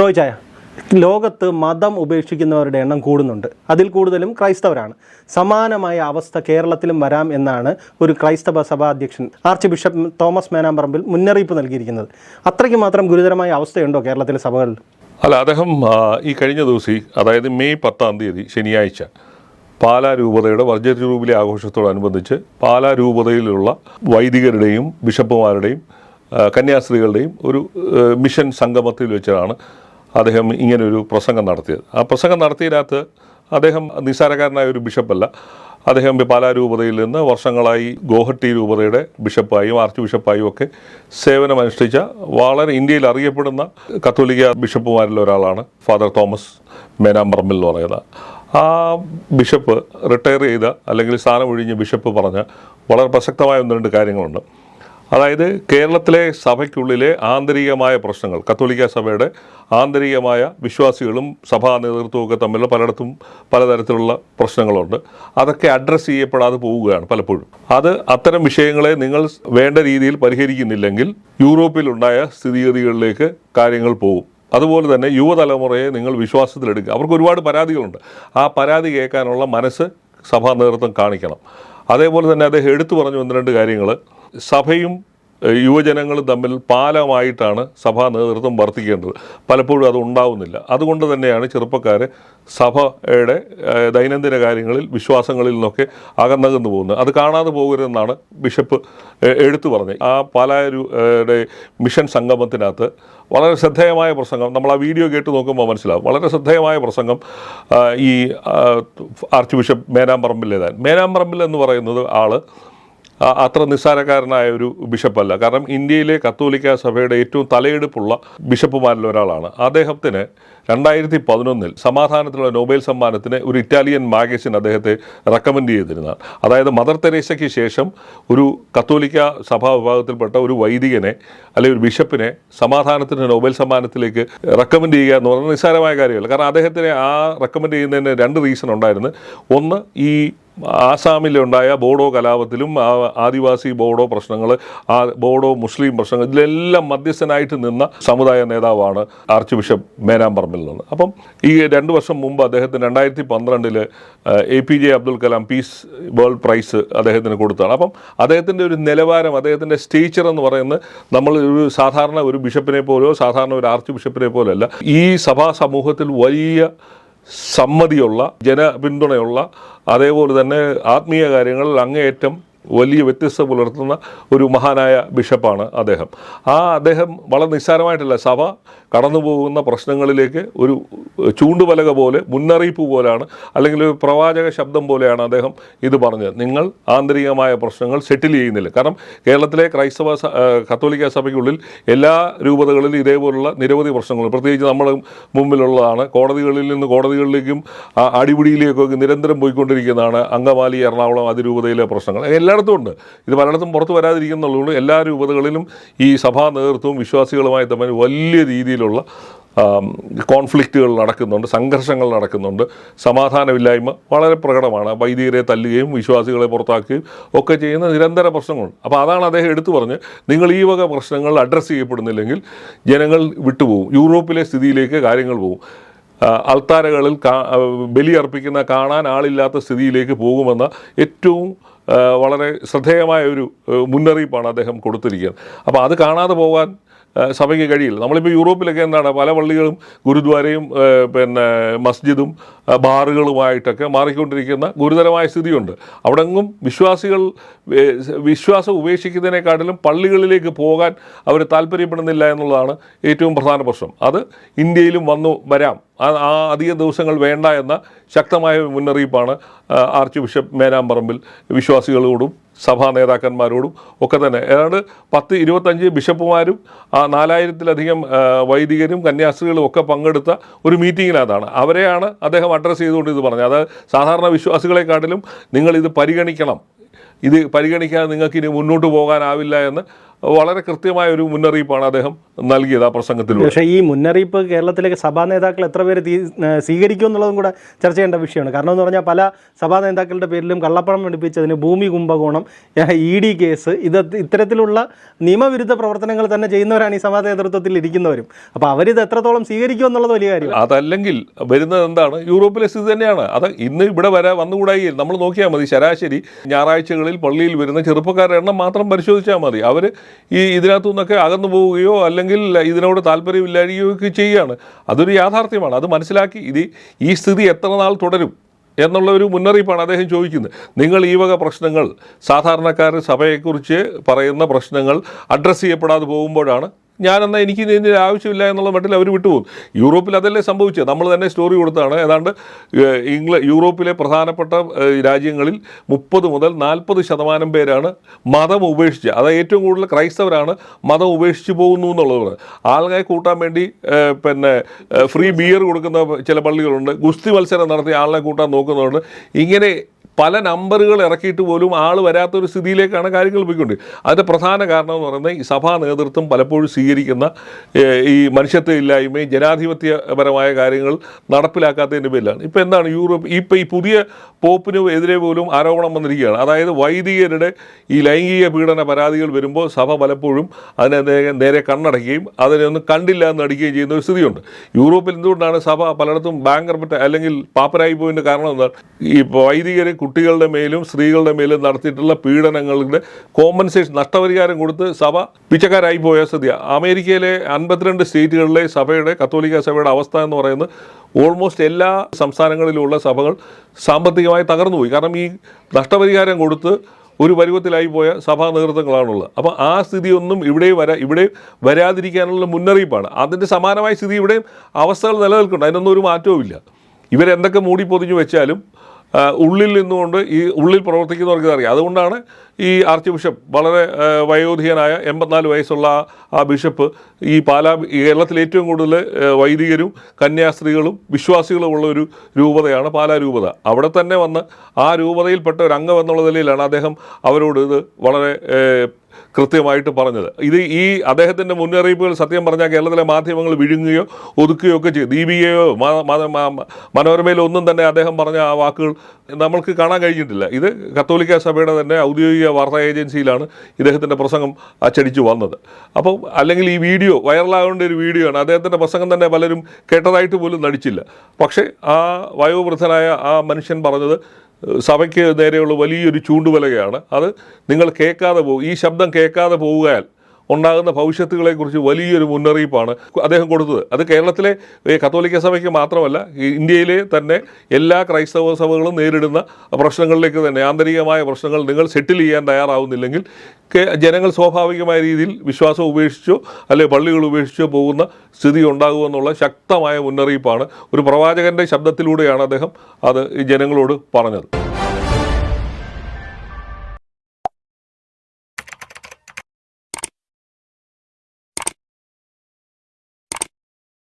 റോയ് ചായ. ലോകത്ത് മതം ഉപേക്ഷിക്കുന്നവരുടെ എണ്ണം കൂടുന്നുണ്ട്. അതിൽ കൂടുതലും ക്രൈസ്തവരാണ്. സമാനമായ അവസ്ഥ കേരളത്തിലും വരാം എന്നാണ് ഒരു ക്രൈസ്തവ സഭാധ്യക്ഷൻ ആർച്ച് ബിഷപ്പ് തോമസ് മേനാമ്പറമ്പിൽ മുന്നറിയിപ്പ് നൽകിയിരിക്കുന്നത്. അത്രയ്ക്ക് മാത്രം ഗുരുതരമായ അവസ്ഥയുണ്ടോ കേരളത്തിലെ സഭകളിൽ? അല്ല അദ്ദേഹം ഈ കഴിഞ്ഞ ദിവസം അതായത് മെയ് പത്താം തീയതി ശനിയാഴ്ച പാലാ രൂപതയുടെ വർജ ജൂബിലി ആഘോഷത്തോടനുബന്ധിച്ച് പാലാ രൂപതയിലുള്ള വൈദികരുടെയും ബിഷപ്പുമാരുടെയും കന്യാസ്ത്രീകളുടെയും ഒരു മിഷൻ സംഗമത്തിൽ വെച്ചാണ് അദ്ദേഹം ഇങ്ങനൊരു പ്രസംഗം നടത്തിയത്. ആ പ്രസംഗം നടത്തിയതിനകത്ത് അദ്ദേഹം നിസ്സാരക്കാരനായ ഒരു ബിഷപ്പല്ല. അദ്ദേഹം പാലാ രൂപതയിൽ നിന്ന് വർഷങ്ങളായി ഗോഹട്ടി രൂപതയുടെ ബിഷപ്പായും ആർച്ച് ബിഷപ്പായും ഒക്കെ സേവനമനുഷ്ഠിച്ച വളരെ ഇന്ത്യയിൽ അറിയപ്പെടുന്ന കത്തോലിക്ക ബിഷപ്പുമാരിൽ ഒരാളാണ് ഫാദർ തോമസ് മേനാമ്പറമ്പിൽ എന്ന് പറയുന്നത് ആ ബിഷപ്പ് റിട്ടയർ ചെയ്ത അല്ലെങ്കിൽ സ്ഥാനം ഒഴിഞ്ഞ ബിഷപ്പ് പറഞ്ഞ വളരെ പ്രസക്തമായ ഒന്ന് രണ്ട് കാര്യങ്ങളുണ്ട്. അതായത് കേരളത്തിലെ സഭയ്ക്കുള്ളിലെ ആന്തരികമായ പ്രശ്നങ്ങൾ കത്തോലിക്ക സഭയുടെ ആന്തരികമായ വിശ്വാസികളും സഭാ നേതൃത്വവും ഒക്കെ തമ്മിലുള്ള പലയിടത്തും പലതരത്തിലുള്ള പ്രശ്നങ്ങളുണ്ട്. അതൊക്കെ അഡ്രസ്സ് ചെയ്യപ്പെടാതെ പോവുകയാണ് പലപ്പോഴും. അത് അത്തരം വിഷയങ്ങളെ നിങ്ങൾ വേണ്ട രീതിയിൽ പരിഹരിക്കുന്നില്ലെങ്കിൽ യൂറോപ്പിലുണ്ടായ സ്ഥിതിഗതികളിലേക്ക് കാര്യങ്ങൾ പോകും. അതുപോലെ തന്നെ യുവതലമുറയെ നിങ്ങൾ വിശ്വാസത്തിലെടുക്കുക. അവർക്ക് ഒരുപാട് പരാതികളുണ്ട്. ആ പരാതി കേൾക്കാനുള്ള മനസ്സ് സഭാ നേതൃത്വം കാണിക്കണം. അതേപോലെ തന്നെ അദ്ദേഹം എടുത്തു പറഞ്ഞു ഒന്ന് രണ്ട് കാര്യങ്ങൾ സഭയും യുവജനങ്ങളും തമ്മിൽ പാലമായിട്ടാണ് സഭാ നേതൃത്വം വർത്തിക്കേണ്ടത്. പലപ്പോഴും അത് ഉണ്ടാവുന്നില്ല. അതുകൊണ്ട് തന്നെയാണ് ചെറുപ്പക്കാർ സഭയുടെ ദൈനംദിന കാര്യങ്ങളിൽ വിശ്വാസങ്ങളിൽ നിന്നൊക്കെ അകന്നകന്നു പോകുന്നത്. അത് കാണാതെ പോകരുതെന്നാണ് ബിഷപ്പ് എടുത്തു പറഞ്ഞത്. ആ പാലായുടെ മിഷൻ സംഗമത്തിനകത്ത് വളരെ ശ്രദ്ധേയമായ പ്രസംഗം നമ്മൾ ആ വീഡിയോ കേട്ട് നോക്കുമ്പോൾ മനസ്സിലാവും. വളരെ ശ്രദ്ധേയമായ പ്രസംഗം ഈ ആർച്ച് ബിഷപ്പ് മേനാമ്പറമ്പിലേതാണ് മേനാമ്പറമ്പിൽ എന്ന് പറയുന്നത് ആൾ ആ- അത്ര നിസ്സാരക്കാരനായ ഒരു ബിഷപ്പല്ല. കാരണം ഇന്ത്യയിലെ കത്തോലിക്ക സഭയുടെ ഏറ്റവും തലയെടുപ്പുള്ള ബിഷപ്പുമാരിൽ ഒരാളാണ്. അദ്ദേഹത്തിന് രണ്ടായിരത്തി പതിനൊന്നിൽ സമാധാനത്തിലുള്ള നൊബേൽ സമ്മാനത്തിന് ഒരു ഇറ്റാലിയൻ മാഗസിൻ അദ്ദേഹത്തെ റെക്കമെൻഡ് ചെയ്തിരുന്നതാണ് അതായത് മദർ തെരേസയ്ക്ക് ശേഷം ഒരു കത്തോലിക്ക സഭാ വിഭാഗത്തിൽപ്പെട്ട ഒരു വൈദികനെ അല്ലെങ്കിൽ ഒരു ബിഷപ്പിനെ സമാധാനത്തിന് നൊബേൽ സമ്മാനത്തിലേക്ക് റെക്കമെൻഡ് ചെയ്യുക എന്ന് പറഞ്ഞാൽ നിസ്സാരമായ കാര്യമല്ല. കാരണം അദ്ദേഹത്തിനെ ആ റെക്കമെൻഡ് ചെയ്യുന്നതിന് രണ്ട് റീസൺ ഉണ്ടായിരുന്നു. ഒന്ന് ഈ ആസാമിലുണ്ടായ ബോഡോ കലാപത്തിലും ആദിവാസി ബോഡോ പ്രശ്നങ്ങൾ ആ ബോഡോ മുസ്ലിം പ്രശ്നങ്ങൾ ഇതിലെല്ലാം മധ്യസ്ഥനായിട്ട് നിന്ന സമുദായ നേതാവാണ് ആർച്ച് ബിഷപ്പ് മേനാമ്പറമ്പിൽ നിന്ന്. അപ്പം ഈ രണ്ട് വർഷം മുമ്പ് അദ്ദേഹത്തിന് രണ്ടായിരത്തി പന്ത്രണ്ടിൽ A P J Abdul Kalam peace world prize അദ്ദേഹത്തിന് കൊടുത്താണ്. അപ്പം അദ്ദേഹത്തിന്റെ ഒരു നിലവാരം അദ്ദേഹത്തിന്റെ സ്റ്റീച്ചർ എന്ന് പറയുന്നത് നമ്മൾ ഒരു സാധാരണ ഒരു ബിഷപ്പിനെ പോലെയോ സാധാരണ ഒരു ആർച്ച് ബിഷപ്പിനെ പോലെയല്ല ഈ സഭാ സമൂഹത്തിൽ വലിയ സമ്മതിയുള്ള ജനപിന്തുണയുള്ള അതേപോലെ തന്നെ ആത്മീയ കാര്യങ്ങളിൽ അങ്ങേയറ്റം വലിയ വ്യത്യസ്തത പുലർത്തുന്ന ഒരു മഹാനായ ബിഷപ്പാണ് അദ്ദേഹം. ആ അദ്ദേഹം വളരെ നിസ്സാരമായിട്ടല്ല സഭ കടന്നുപോകുന്ന പ്രശ്നങ്ങളിലേക്ക് ഒരു ചൂണ്ടുപലക പോലെ മുന്നറിയിപ്പ് പോലെയാണ് അല്ലെങ്കിൽ ഒരു പ്രവാചക ശബ്ദം പോലെയാണ് അദ്ദേഹം ഇത് പറഞ്ഞത്. നിങ്ങൾ ആന്തരികമായ പ്രശ്നങ്ങൾ സെറ്റിൽ ചെയ്യുന്നില്ല. കാരണം കേരളത്തിലെ ക്രൈസ്തവ കത്തോലിക്ക സഭയ്ക്കുള്ളിൽ എല്ലാ രൂപതകളിലും ഇതേപോലുള്ള നിരവധി പ്രശ്നങ്ങൾ പ്രത്യേകിച്ച് നമ്മൾ മുമ്പിലുള്ളതാണ്. കോടതികളിൽ നിന്ന് കോടതികളിലേക്കും അടിപിടിയിലേക്കൊക്കെ നിരന്തരം പോയിക്കൊണ്ടിരിക്കുന്നതാണ് അങ്കമാലി എറണാകുളം അതിരൂപതയിലെ പ്രശ്നങ്ങൾ. എല്ലായിടത്തും ഉണ്ട്. ഇത് പലയിടത്തും പുറത്ത് വരാതിരിക്കുന്നുള്ളൂ എല്ലാ രൂപതകളിലും ഈ സഭാ നേതൃത്വവും വിശ്വാസികളുമായി തമ്മിൽ വലിയ രീതിയിലുള്ള കോൺഫ്ലിക്റ്റുകൾ നടക്കുന്നുണ്ട് സംഘർഷങ്ങൾ നടക്കുന്നുണ്ട്. സമാധാനമില്ലായ്മ വളരെ പ്രകടമാണ്. വൈദികരെ തല്ലുകയും വിശ്വാസികളെ പുറത്താക്കുകയും ഒക്കെ ചെയ്യുന്ന നിരന്തര പ്രശ്നങ്ങളുണ്ട്. അപ്പോൾ അതാണ് അദ്ദേഹം എടുത്തു പറഞ്ഞ് നിങ്ങൾ ഈ വക പ്രശ്നങ്ങൾ അഡ്രസ്സ് ചെയ്യപ്പെടുന്നില്ലെങ്കിൽ ജനങ്ങൾ വിട്ടുപോകും. യൂറോപ്പിലെ സ്ഥിതിയിലേക്ക് കാര്യങ്ങൾ പോകും. അൾത്താരകളിൽ കാ അർപ്പിക്കുന്ന കാണാൻ ആളില്ലാത്ത സ്ഥിതിയിലേക്ക് പോകുമെന്ന ഏറ്റവും വളരെ ശ്രദ്ധേയമായ ഒരു മുന്നറിയിപ്പാണ് അദ്ദേഹം കൊടുത്തിരിക്കുന്നത്. അപ്പോൾ അത് കാണാതെ പോകാൻ സഭയ്ക്ക് കഴിയില്ല. നമ്മളിപ്പോൾ യൂറോപ്പിലൊക്കെ എന്താണ് പല പള്ളികളും ഗുരുദ്വാരയും പിന്നെ മസ്ജിദും ബാറുകളുമായിട്ടൊക്കെ മാറിക്കൊണ്ടിരിക്കുന്ന ഗുരുതരമായ സ്ഥിതിയുണ്ട്. അവിടെങ്ങും വിശ്വാസികൾ വിശ്വാസം ഉപേക്ഷിക്കുന്നതിനെക്കാട്ടിലും പള്ളികളിലേക്ക് പോകാൻ അവർ താല്പര്യപ്പെടുന്നില്ല എന്നുള്ളതാണ് ഏറ്റവും പ്രധാന പ്രശ്നം. അത് ഇന്ത്യയിലും വന്നു വരാം. ആ അധിക ദിവസങ്ങൾ വേണ്ട എന്ന ശക്തമായ മുന്നറിയിപ്പാണ് ആർച്ച് ബിഷപ്പ് മേനാമ്പറമ്പിൽ വിശ്വാസികളോടും സഭാ നേതാക്കന്മാരോടും ഒക്കെ തന്നെ. ഏതാണ്ട് പത്ത് ഇരുപത്തഞ്ച് ബിഷപ്പുമാരും ആ നാലായിരത്തിലധികം വൈദികരും കന്യാസ്ത്രീകളും ഒക്കെ പങ്കെടുത്ത ഒരു മീറ്റിങ്ങിനകത്താണ്. അവരെയാണ് അദ്ദേഹം അഡ്രസ്സ് ചെയ്തുകൊണ്ട് ഇത് പറഞ്ഞത്. അത് സാധാരണ വിശ്വാസികളെക്കാട്ടിലും നിങ്ങളിത് പരിഗണിക്കണം. ഇത് പരിഗണിക്കാതെ നിങ്ങൾക്ക് ഇനി മുന്നോട്ട് പോകാനാവില്ല എന്ന് വളരെ കൃത്യമായ ഒരു മുന്നറിയിപ്പാണ് അദ്ദേഹം നൽകിയത് ആ പ്രസംഗത്തിൽ പക്ഷേ ഈ മുന്നറിയിപ്പ് കേരളത്തിലെ സഭാ നേതാക്കൾ എത്ര പേര് സ്വീകരിക്കും എന്നുള്ളതും കൂടെ ചർച്ച ചെയ്യേണ്ട വിഷയമാണ്. കാരണം എന്ന് പറഞ്ഞാൽ പല സഭാ നേതാക്കളുടെ പേരിലും കള്ളപ്പണം വെടിപ്പിച്ചതിന് ഭൂമി കുംഭകോണം ഇ ഡി കേസ് ഇത് ഇത്തരത്തിലുള്ള നിയമവിരുദ്ധ പ്രവർത്തനങ്ങൾ തന്നെ ചെയ്യുന്നവരാണ് ഈ സഭാ നേതൃത്വത്തിൽ ഇരിക്കുന്നവരും. അപ്പോൾ അവരിത് എത്രത്തോളം സ്വീകരിക്കും എന്നുള്ളത് വലിയ കാര്യം അതല്ലെങ്കിൽ വരുന്നത് എന്താണ്? യൂറോപ്പിലെ സ്ഥിതി തന്നെയാണ്. അത് ഇന്ന് ഇവിടെ വരാൻ വന്നുകൂടായി. നമ്മൾ നോക്കിയാൽ മതി. ശരാശരി ഞായറാഴ്ചകളിൽ പള്ളിയിൽ വരുന്ന ചെറുപ്പക്കാരുടെ എണ്ണം മാത്രം പരിശോധിച്ചാൽ മതി. അവർ ഈ ഇതിനകത്തു നിന്നൊക്കെ അകന്നു പോവുകയോ അല്ലെങ്കിൽ ഇതിനോട് താല്പര്യമില്ലായിരിക്കുകയോ ഒക്കെ ചെയ്യുകയാണ്. അതൊരു യാഥാർത്ഥ്യമാണ്. അത് മനസ്സിലാക്കി ഇത് ഈ സ്ഥിതി എത്ര നാൾ തുടരും എന്നുള്ള ഒരു മുന്നറിയിപ്പാണ് അദ്ദേഹം ചോദിക്കുന്നത്. നിങ്ങൾ ഈ വക പ്രശ്നങ്ങൾ സാധാരണക്കാർ സഭയെക്കുറിച്ച് പറയുന്ന പ്രശ്നങ്ങൾ അഡ്രസ്സ് ചെയ്യപ്പെടാതെ പോകുമ്പോഴാണ് ഞാനെന്നാൽ എനിക്ക് ഇതിന്റെ ആവശ്യമില്ല എന്നുള്ള മട്ടിൽ അവർ വിട്ടുപോകും. യൂറോപ്പിൽ അതല്ലേ സംഭവിച്ചത്? നമ്മൾ തന്നെ സ്റ്റോറി കൊടുത്താണ്. ഏതാണ്ട് ഇംഗ്ല യൂറോപ്പിലെ പ്രധാനപ്പെട്ട രാജ്യങ്ങളിൽ മുപ്പത് മുതൽ നാൽപ്പത് ശതമാനം പേരാണ് മതം ഉപേക്ഷിച്ച് അത് ഏറ്റവും കൂടുതൽ ക്രൈസ്തവരാണ് മതം ഉപേക്ഷിച്ച് പോകുന്നു എന്നുള്ളത്. ആളുകളെ കൂട്ടാൻ വേണ്ടി പിന്നെ ഫ്രീ ബിയർ കൊടുക്കുന്ന ചില പള്ളികളുണ്ട്. ഗുസ്തി മത്സരം നടത്തി ആളിനെ കൂട്ടാൻ നോക്കുന്നുണ്ട് ഇങ്ങനെ പല നമ്പറുകൾ ഇറക്കിയിട്ട് പോലും ആൾ വരാത്തൊരു സ്ഥിതിയിലേക്കാണ് കാര്യങ്ങൾ പോയിക്കൊണ്ട് അതിന്റെ പ്രധാന കാരണം എന്ന് പറയുന്നത് ഈ സഭാ നേതൃത്വം പലപ്പോഴും സ്വീകരിക്കുന്ന ഈ മനുഷ്യത്വ ഇല്ലായ്മയും ജനാധിപത്യപരമായ കാര്യങ്ങൾ നടപ്പിലാക്കാത്തതിന്റെ പേരിലാണ്. ഇപ്പോൾ എന്താണ് യൂറോപ്പ് ഇപ്പോൾ ഈ പുതിയ പോപ്പിന് എതിരെ പോലും ആരോപണം വന്നിരിക്കുകയാണ്. അതായത് വൈദികരുടെ ഈ ലൈംഗിക പീഡന പരാതികൾ വരുമ്പോൾ സഭ പലപ്പോഴും അതിനെ നേരെ കണ്ണടയ്ക്കുകയും അതിനെ ഒന്നും കണ്ടില്ല എന്ന് നടിക്കുകയും ചെയ്യുന്ന ഒരു സ്ഥിതിയുണ്ട്. യൂറോപ്പിൽ എന്തുകൊണ്ടാണ് സഭ പലയിടത്തും ബാങ്കർപ്പെട്ട അല്ലെങ്കിൽ പാപ്പരായി പോയതിന്റെ കാരണം എന്താണ്? ഈ വൈദികർ കുട്ടികളുടെ മേലും സ്ത്രീകളുടെ മേലും നടത്തിയിട്ടുള്ള പീഡനങ്ങളുടെ കോമ്പൻസേഷൻ നഷ്ടപരിഹാരം കൊടുത്ത് സഭ പിച്ചക്കാരായി പോയ സ്ഥിതി അമേരിക്കയിലെ അൻപത്തിരണ്ട് സ്റ്റേറ്റുകളിലെ സഭയുടെ കത്തോലിക്ക സഭയുടെ അവസ്ഥ എന്ന് പറയുന്നത് ഓൾമോസ്റ്റ് എല്ലാ സംസ്ഥാനങ്ങളിലുമുള്ള സഭകൾ സാമ്പത്തികമായി തകർന്നുപോയി കാരണം ഈ നഷ്ടപരിഹാരം കൊടുത്ത് ഒരു പരുവത്തിലായി പോയ സഭാ നേതൃത്വങ്ങളാണുള്ളത്. അപ്പോൾ ആ സ്ഥിതിയൊന്നും ഇവിടെ വരാ ഇവിടെ വരാതിരിക്കാനുള്ള മുന്നറിയിപ്പാണ്. അതിന്റെ സമാനമായ സ്ഥിതി ഇവിടെയും അവസ്ഥകൾ നിലനിൽക്കുന്നുണ്ട്. അതിനൊന്നും ഒരു മാറ്റവുമില്ല ഇവരെന്തൊക്കെ മൂടി പൊതിഞ്ഞു വെച്ചാലും ഉള്ളിൽ നിന്നുകൊണ്ട് ഈ ഉള്ളിൽ പ്രവർത്തിക്കുന്നവർക്ക് അറിയാം അതുകൊണ്ടാണ് ഈ ആർച്ച് ബിഷപ്പ് വളരെ വയോധികനായ എൺപത്തിനാല് വയസ്സുള്ള ആ- ബിഷപ്പ് ഈ പാലാ കേരളത്തിൽ ഏറ്റവും കൂടുതൽ വൈദികരും കന്യാസ്ത്രീകളും വിശ്വാസികളും ഉള്ള ഒരു രൂപതയാണ് പാലാ രൂപത. അവിടെ തന്നെ വന്ന് ആ രൂപതയിൽപ്പെട്ട ഒരു അംഗം എന്നുള്ള നിലയിലാണ് അദ്ദേഹം അവരോട് ഇത് വളരെ കൃത്യമായിട്ട് പറഞ്ഞത്. ഇത് ഈ അദ്ദേഹത്തിന്റെ മുന്നറിയിപ്പുകൾ സത്യം പറഞ്ഞാൽ കേരളത്തിലെ മാധ്യമങ്ങൾ വിഴുങ്ങുകയോ ഒതുക്കുകയോ ഒക്കെ ചെയ്യും ദീപികയോ മനോരമയിലോ ഒന്നും തന്നെ അദ്ദേഹം പറഞ്ഞ ആ വാക്കുകൾ നമ്മൾക്ക് കാണാൻ കഴിഞ്ഞിട്ടില്ല. ഇത് കത്തോലിക്ക സഭയുടെ തന്നെ ഔദ്യോഗിക വാർത്താ ഏജൻസിയിലാണ് ഇദ്ദേഹത്തിന്റെ പ്രസംഗം അച്ചടിച്ചു വന്നത്. അപ്പോൾ അല്ലെങ്കിൽ ഈ വീഡിയോ വൈറലാകേണ്ട ഒരു വീഡിയോ ആണ് അദ്ദേഹത്തിന്റെ പ്രസംഗം തന്നെ പലരും കേട്ടതായിട്ട് പോലും നടിച്ചില്ല. പക്ഷേ ആ വയോവൃദ്ധനായ ആ മനുഷ്യൻ പറഞ്ഞത് സഭയ്ക്ക് നേരെയുള്ള വലിയൊരു ചൂണ്ടുവലകയാണ് അത് നിങ്ങൾ കേൾക്കാതെ പോകും ഈ ശബ്ദം കേൾക്കാതെ പോവുകയാൽ ഉണ്ടാകുന്ന ഭവിഷ്യത്തുകളെക്കുറിച്ച് വലിയൊരു മുന്നറിയിപ്പാണ് അദ്ദേഹം കൊടുത്തത്. അത് കേരളത്തിലെ കത്തോലിക്ക സഭയ്ക്ക് മാത്രമല്ല ഇന്ത്യയിലെ തന്നെ എല്ലാ ക്രൈസ്തവ സഭകളും നേരിടുന്ന പ്രശ്നങ്ങളിലേക്ക് തന്നെ ആന്തരികമായ പ്രശ്നങ്ങൾ നിങ്ങൾ സെറ്റിൽ ചെയ്യാൻ തയ്യാറാവുന്നില്ലെങ്കിൽ ജനങ്ങൾ സ്വാഭാവികമായ രീതിയിൽ വിശ്വാസം ഉപേക്ഷിച്ചോ അല്ലെ പള്ളികൾ ഉപേക്ഷിച്ചോ പോകുന്ന സ്ഥിതി ഉണ്ടാകുമെന്നുള്ള ശക്തമായ മുന്നറിയിപ്പാണ് ഒരു പ്രവാചകന്റെ ശബ്ദത്തിലൂടെയാണ് അദ്ദേഹം അത് ജനങ്ങളോട് പറഞ്ഞത്.